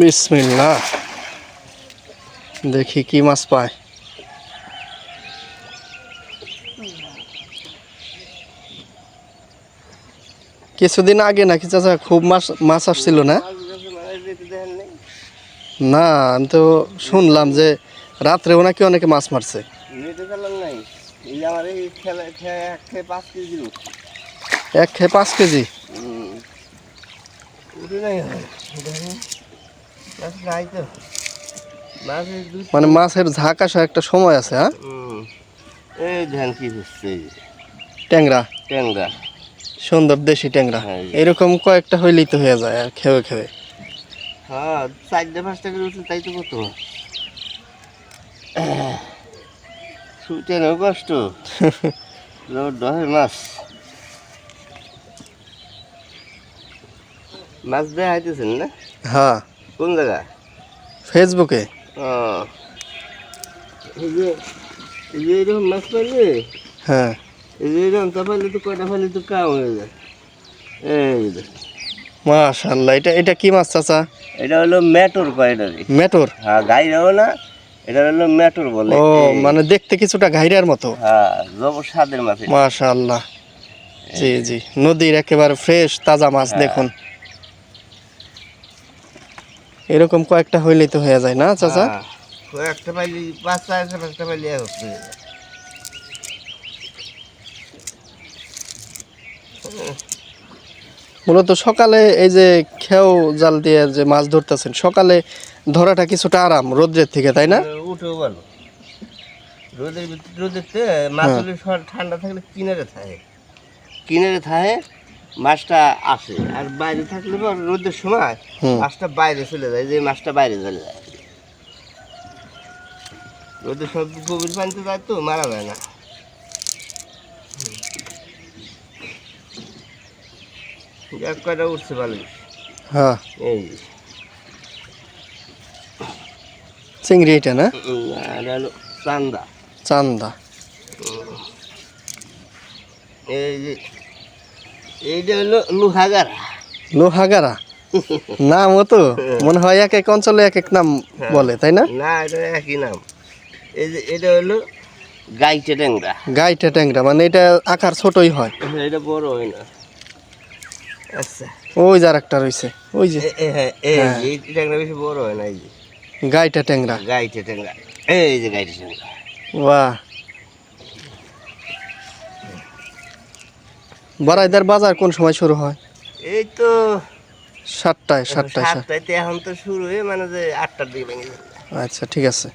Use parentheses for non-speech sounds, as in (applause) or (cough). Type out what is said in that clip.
বিসমিল্লাহ। দেখি কি মাছ পায়। কিছুদিন আগে নাকি চাচা খুব মাছ মাছ আসছিল না? না আমি তো শুনলাম যে রাত্রেও নাকি অনেকে মাছ মারছে। এক খেয়ে পাঁচ কেজি মানে মাছের ঝাঁক আসা একটা সময় আছে হ্যাঁ। এই ধান কি হচ্ছে? ট্যাংরা। ট্যাংরা। সুন্দর দেশি ট্যাংরা। হ্যাঁ। এরকম কয়েকটা হইলেই তো হয়ে যায় আর খেয়ে খেয়ে। হ্যাঁ চারটে পাঁচটা করে উঠলে তাই তো কত? কষ্ট। (laughs) মাছ। মাছ দেয়া হাইতেছেন না? হ্যাঁ। কোন জায়গা? ফেসবুকে? এরকম মাছ পাইলে? হ্যাঁ। এই এরকম তা পাইলে তো কয়টা পাইলে তো কাম হয়ে যায়। এই মাশাল্লাহ এটা এটা কি মাছ চাচা? এটা হলো ম্যাটোর কয়টারে? হ্যাঁ গাইরাও না এটা হলো ম্যাটোর বলে। ও মানে দেখতে কিছুটা ঘাইরার মতো? হ্যাঁ স্বাদের মাছ। মাশাল্লাহ জি জি নদীর একেবারে ফ্রেশ তাজা মাছ হ্যাঁ। দেখুন। এরকম কয়েকটা হইলেই তো হয়ে যায় না চাচা? হ্যাঁ, কয়েকটা পাইলে পাঁচটা একটা পাঁচটা পাইলে হচ্ছে। মূলত সকালে এই যে খেও জাল দিয়ে যে মাছ ধরতেছেন সকালে ধরাটা কিছুটা আরাম রোদ্রের থেকে তাই না? উঠেও ভালো। রোদের রোদের মাছ হ্যাঁ। ঠান্ডা থাকলে কিনারে থাকে। কিনারে থাকে মাছটা আসে আর বাইরে থাকলে পর রোদের সময় মাছটা বাইরে চলে যায় যে মাছটা বাইরে চলে যায়। রোদের সব গভীর পানিতে যায় তো মারা যায় না। এক কয়টা উঠছে ভালো হ্যাঁ। এই। চিংড়ি এটা না? আর চান্দা। চান্দা। এই যে এইটা হলো লুহাগারা লোহাগারা নামও তো। মনে হয় এক এক অঞ্চলে এক এক নাম বলে তাই না? না এটা একই নাম। এই যে এটা হলো গাইটে ট্যাংরা। গাইটা ট্যাংরা মানে এটা আকার ছোটই হয়। এটা বড় হয় না। আচ্ছা। ওই যার একটা রয়েছে ওই যে। হ্যাঁ এই হ্যাঁ। ট্যাংরা বেশি বড় হয় না এই যে। গাইটা ট্যাংরা। গাইটে ট্যাংরা। এই যে গাইটে ট্যাংরা। বাহ। বড়াইদার বাজার কোন সময় শুরু হয়? এই তো সাতটায় সাতটায় সাতটায় তো এখন তো শুরু হয়ে মানে যে আটটার দিকে আচ্ছা ঠিক আছে।